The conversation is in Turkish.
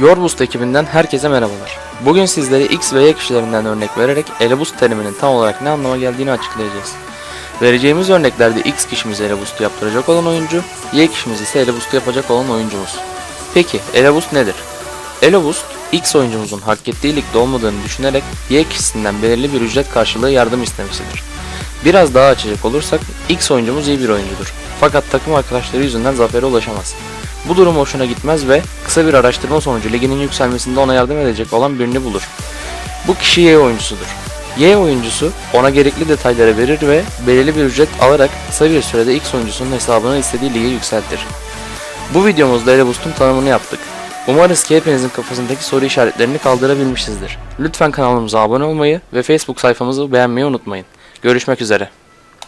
Yorboost ekibinden herkese merhabalar. Bugün sizlere X ve Y kişilerinden örnek vererek eleboost teriminin tam olarak ne anlama geldiğini açıklayacağız. Vereceğimiz örneklerde X kişimiz eleboost'u yaptıracak olan oyuncu, Y kişimiz ise eleboost'u yapacak olan oyuncumuz. Peki eleboost nedir? Eleboost, X oyuncumuzun hak ettiği ligde olmadığını düşünerek Y kişisinden belirli bir ücret karşılığı yardım istemesidir. Biraz daha açacak olursak X oyuncumuz iyi bir oyuncudur. Fakat takım arkadaşları yüzünden zafere ulaşamaz. Bu durum hoşuna gitmez ve kısa bir araştırma sonucu liginin yükselmesinde ona yardım edecek olan birini bulur. Bu kişi Y oyuncusudur. Y oyuncusu ona gerekli detayları verir ve belirli bir ücret alarak kısa bir sürede X oyuncusunun hesabını istediği lige yükseltir. Bu videomuzda Eleboost'un tanımını yaptık. Umarız ki hepinizin kafasındaki soru işaretlerini kaldırabilmişizdir. Lütfen kanalımıza abone olmayı ve Facebook sayfamızı beğenmeyi unutmayın. Görüşmek üzere.